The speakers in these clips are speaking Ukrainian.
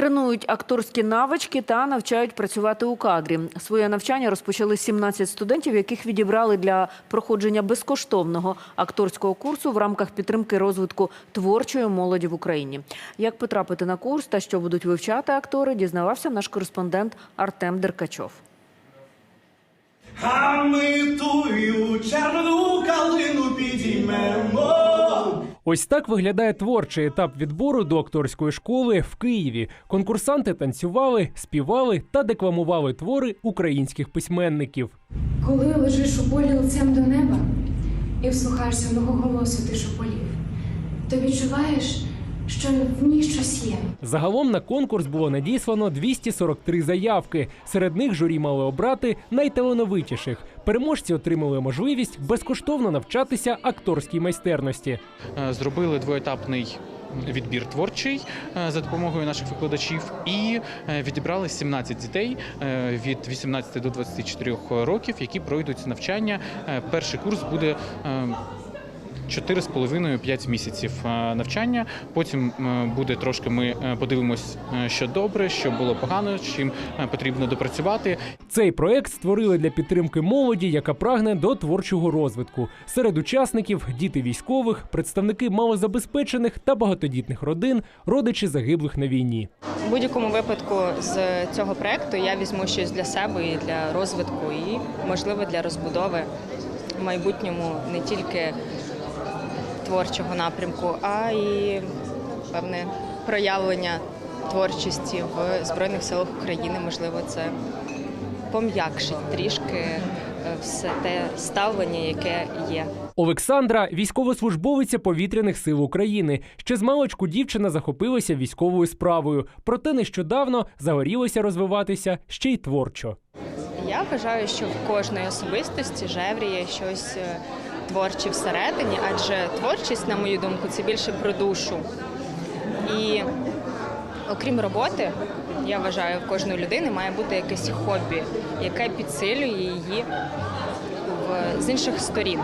Тренують акторські навички та навчають працювати у кадрі. Своє навчання розпочали 17 студентів, яких відібрали для проходження безкоштовного акторського курсу в рамках підтримки розвитку творчої молоді в Україні. Як потрапити на курс та що будуть вивчати актори, дізнавався наш кореспондент Артем Деркачов. Ось так виглядає творчий етап відбору до акторської школи в Києві. Конкурсанти танцювали, співали та декламували твори українських письменників. Коли лежиш у полі лицем до неба і вслухаєшся мого голосу тишу полів, то відчуваєш, що в ній щось є. Загалом на конкурс було надіслано 243 заявки. Серед них журі мали обрати найталановитіших. Переможці отримали можливість безкоштовно навчатися акторській майстерності. Е, зробили двоетапний відбір творчий е, за допомогою наших викладачів і е, відібрали 17 дітей від 18 до 24 років, які пройдуть навчання. Перший курс буде. Е, 4,5-5 місяців е, навчання. Потім е, буде трошки. Ми е, подивимось, що добре, що було погано, чим потрібно допрацювати. Цей проект створили для підтримки молоді, яка прагне до творчого розвитку. Серед учасників діти військових, представники малозабезпечених та багатодітних родин, родичі загиблих на війні. У будь-якому випадку з цього проекту я візьму щось для себе і для розвитку, і можливо для розбудови в майбутньому не тільки творчого напрямку, а й певне проявлення творчості в Збройних силах України. Можливо, це пом'якшить трішки е, все те ставлення, яке є. Олександра військовослужбовиця повітряних сил України. Ще з маличку дівчина захопилася військовою справою, проте нещодавно загорілася розвиватися ще й творчо. Я вважаю, що в кожної особистості жевріє щось творче всередині, адже творчість, на мою думку, це більше про душу. І окрім роботи, я вважаю, в кожної людини має бути якесь хобі, яке підсилює її з інших сторін.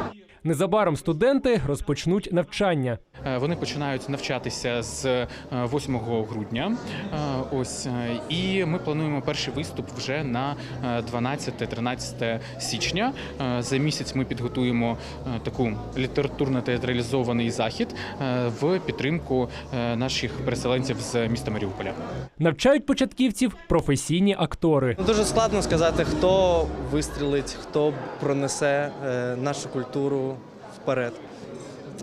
Незабаром студенти розпочнуть навчання. Е, Вони починають навчатися з е, 8 грудня. Е, Ось е, і ми плануємо перший виступ вже на е, 12-13 січня. Е, За місяць ми підготуємо е, таку літературно-театралізований захід е, в підтримку е, наших переселенців з міста Маріуполя. Навчають початківців професійні актори. Ну, Дуже складно сказати, хто вистрілить, хто пронесе е, нашу культуру вперед.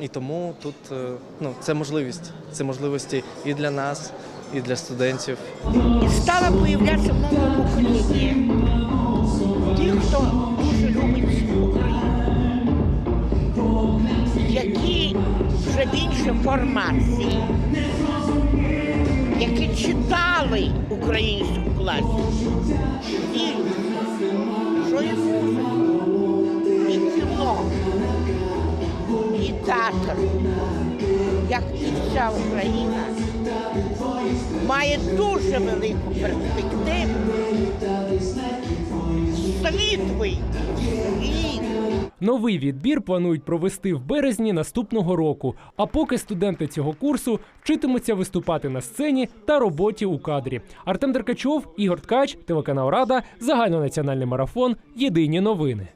І тому тут е, ну, це можливість. Це можливості і для нас, і для студентів. і стала появлятися в новому поколінні. Ті, хто дуже любить Україну, які вже в іншій формації, які читали українську класику, і що і музика, театр, як і вся Україна має дуже велику перспективу. Новий відбір планують провести в березні наступного року. А поки студенти цього курсу вчитимуться виступати на сцені та роботі у кадрі. Артем Деркачов, Ігор Ткач, телеканал Рада, загальнонаціональний марафон. Єдині новини.